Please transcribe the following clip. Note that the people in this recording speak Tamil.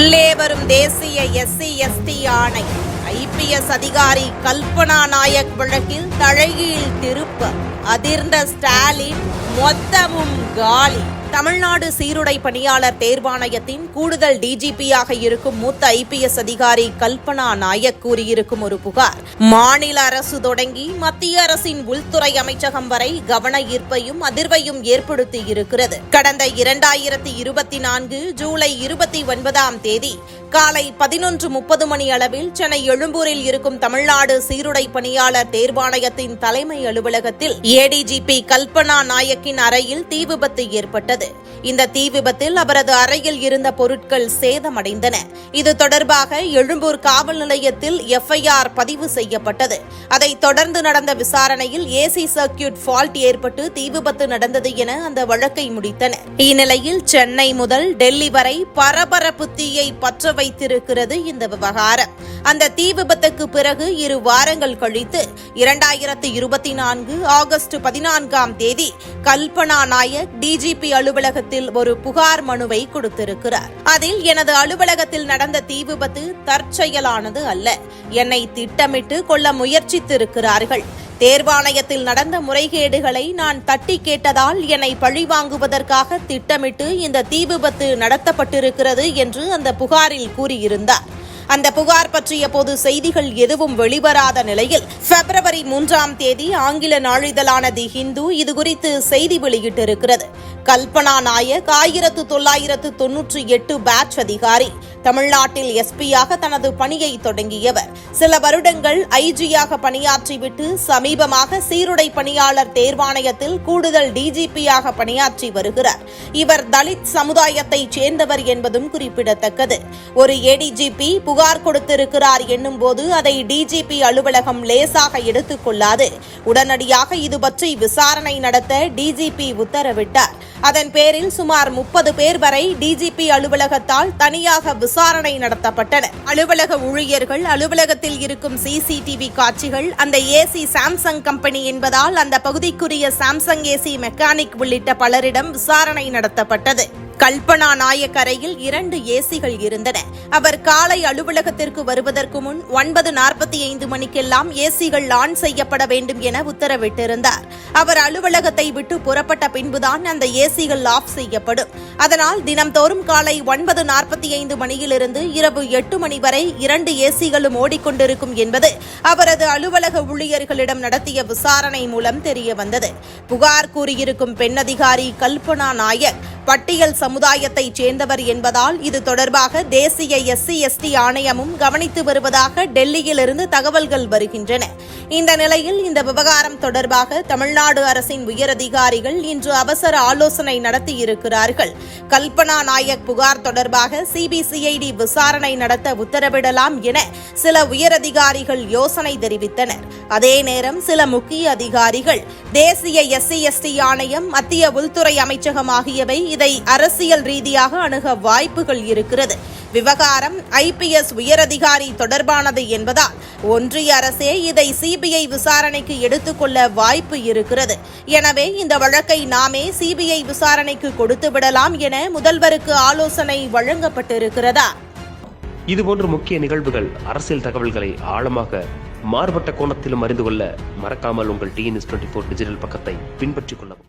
உள்ளே வரும் தேசிய எஸ்சி எஸ்டி ஆணை. ஐபிஎஸ் அதிகாரி கல்பனா நாயக் வழக்கில் தலைகீழ் திருப்ப. அதிர்ந்த ஸ்டாலின் மொத்தமும் காலி. தமிழ்நாடு சீருடை பணியாளர் தேர்வாணையத்தின் கூடுதல் டிஜிபியாக இருக்கும் மூத்த ஐபிஎஸ் அதிகாரி கல்பனா நாயக் கூறியிருக்கும் ஒரு புகார். மாநில அரசு தொடங்கி மத்திய அரசின் உள்துறை அமைச்சகம் வரை கவன ஈர்ப்பையும் அதிர்வையும் ஏற்படுத்தி இருக்கிறது கடந்த இரண்டாயிரத்தி இருபத்தி நான்கு ஜூலை இருபத்தி ஒன்பதாம் தேதி காலை பதினொன்று முப்பது மணி அளவில் சென்னை எழும்பூரில் இருக்கும் தமிழ்நாடு சீருடை பணியாளர் தேர்வாணையத்தின் தலைமை அலுவலகத்தில் ஏடிஜிபி கல்பனா நாயக்கின் அறையில் தீ விபத்து ஏற்பட்டது. இந்த தீ விபத்தில் அவரது அறையில் இருந்த பொருட்கள் சேதமடைந்தன. இது தொடர்பாக எழும்பூர் காவல் நிலையத்தில் எஃப்ஐஆர் பதிவு செய்யப்பட்டது. அதைத் தொடர்ந்து நடந்த விசாரணையில் ஏசி சர்க்கியூட் ஃபால்ட் ஏற்பட்டு தீ விபத்து நடந்தது என அந்த வழக்கை முடித்தனர் இந்நிலையில் சென்னை முதல் டெல்லி வரை பரபரப்பு தீயை பற்ற வைத்திருக்கிறது இந்த விவகாரம். அந்த தீ விபத்துக்கு பிறகு இரு வாரங்கள் கழித்து இரண்டாயிரத்து இருபத்தி நான்கு ஆகஸ்ட் பதினான்காம் தேதி கல்பனா நாயக் டிஜிபி அலுவலகத்தில் ஒரு புகார் மனுவை கொடுத்திருக்கிறார். அதில் எனது அலுவலகத்தில் நடந்த தீ விபத்து தற்செயலானது அல்ல. என்னை திட்டமிட்டு கொள்ள முயற்சித்திருக்கிறார்கள். தேர்வாணையத்தில் நடந்த முறைகேடுகளை நான் தட்டி கேட்டதால் என்னை பழிவாங்குவதற்காக திட்டமிட்டு இந்த தீ விபத்து நடத்தப்பட்டிருக்கிறது என்று அந்த புகாரில் கூறியிருந்தார். அந்த புகார் பற்றிய பொது செய்திகள் எதுவும் வெளிவராத நிலையில் பிப்ரவரி மூன்றாம் தேதி ஆங்கில நாளிதழான தி ஹிந்து இதுகுறித்து செய்தி வெளியிட்டிருக்கிறது. கல்பனா நாயக் ஆயிரத்து தொள்ளாயிரத்து தொன்னூற்றி எட்டு பேட்ச் அதிகாரி. தமிழ்நாட்டில் எஸ்பியாக தனது பணியை தொடங்கியவர். சில வருடங்கள் ஐஜியாக பணியாற்றிவிட்டு சமீபமாக சீருடை பணியாளர் தேர்வாணையத்தில் கூடுதல் டிஜிபியாக பணியாற்றி வருகிறார். இவர் தலித் சமுதாயத்தைச் சேர்ந்தவர் என்பதும் குறிப்பிடத்தக்கது. ஒரு ஏடிஜிபி புகார் கொடுத்திருக்கிறார் என்னும் போது அதை டிஜிபி அலுவலகம் லேசாக எடுத்துக் கொள்ளாது உடனடியாக இது பற்றி விசாரணை நடத்த டிஜிபி உத்தரவிட்டார். அதன் பேரில் சுமார் முப்பது பேர் வரை டிஜிபி அலுவலகத்தால் தனியாக விசாரணை நடத்தப்பட்டன அலுவலக ஊழியர்கள் அலுவலகத்தில் இருக்கும் சிசிடிவி காட்சிகள் அந்த ஏசி சாம்சங் கம்பெனி என்பதால் அந்த பகுதிக்குரிய சாம்சங் ஏசி மெக்கானிக் உள்ளிட்ட பலரிடம் விசாரணை நடத்தப்பட்டது. கல்பனா நாயக் அறையில் இரண்டு ஏசிகள் இருந்தன. அவர் காலை அலுவலகத்திற்கு வருவதற்கு முன் ஒன்பது நாற்பத்தி ஐந்து மணிக்கெல்லாம் ஏசிகள் ஆன் செய்யப்பட வேண்டும் என உத்தரவிட்டிருந்தார். அவர் அலுவலகத்தை விட்டு புறப்பட்ட பின்புதான் அந்த ஏசிகள் ஆஃப் செய்யப்படும். அதனால் தினம்தோறும் காலை ஒன்பது நாற்பத்தி ஐந்து மணியிலிருந்து இரவு எட்டு மணி வரை இரண்டு ஏசிகளும் ஓடிக்கொண்டிருக்கும் என்பது அவரது அலுவலக ஊழியர்களிடம் நடத்திய விசாரணை மூலம் தெரியவந்தது. புகார் கூறியிருக்கும் பெண் அதிகாரி கல்பனா நாயக் பட்டியல் சமுதாயத்தைச் சேர்ந்தவர் என்பதால் இது தொடர்பாக தேசிய எஸ்சி எஸ்டி ஆணையமும் கவனித்து வருவதாக டெல்லியிலிருந்து தகவல்கள் வருகின்றன. இந்த நிலையில் இந்த விவகாரம் தொடர்பாக தமிழ்நாடு அரசின் உயரதிகாரிகள் இன்று அவசர ஆலோசனை நடத்தியிருக்கிறார்கள். கல்பனா நாயக் புகார் தொடர்பாக சிபிசிஐடி விசாரணை நடத்த உத்தரவிடலாம் என சில உயரதிகாரிகள் யோசனை தெரிவித்தனர். அதே நேரம் சில முக்கிய அதிகாரிகள் தேசிய எஸ்சி எஸ்டி ஆணையம் மத்திய உள்துறை அமைச்சகம் ஆகியவை இதை அரசியல் ரீதியாக அணுக வாய்ப்புகள் இருக்கிறது. விவகாரம் ஐபிஎஸ் உயரதிகாரி தொடர்பானது என்பதால் ஒன்றிய அரசே இதை சிபிஐ விசாரணைக்கு எடுத்துக்கொள்ள வாய்ப்பு இருக்கிறது. எனவே இந்த வழக்கை நாமே சிபிஐ விசாரணைக்கு கொடுத்து விடலாம் என முதல்வருக்கு ஆலோசனை வழங்கப்பட்டிருக்கிறதா? இதுபோன்ற முக்கிய நிகழ்வுகள் அரசியல் தகவல்களை ஆழமாக மாறுபட்ட கோணத்திலும் அறிந்து கொள்ள மறக்காமல் உங்கள் டிஎன்எஸ் டுவெண்ட்டி ஃபோர் டிஜிட்டல் பக்கத்தை பின்பற்றிக் கொள்ளவும்.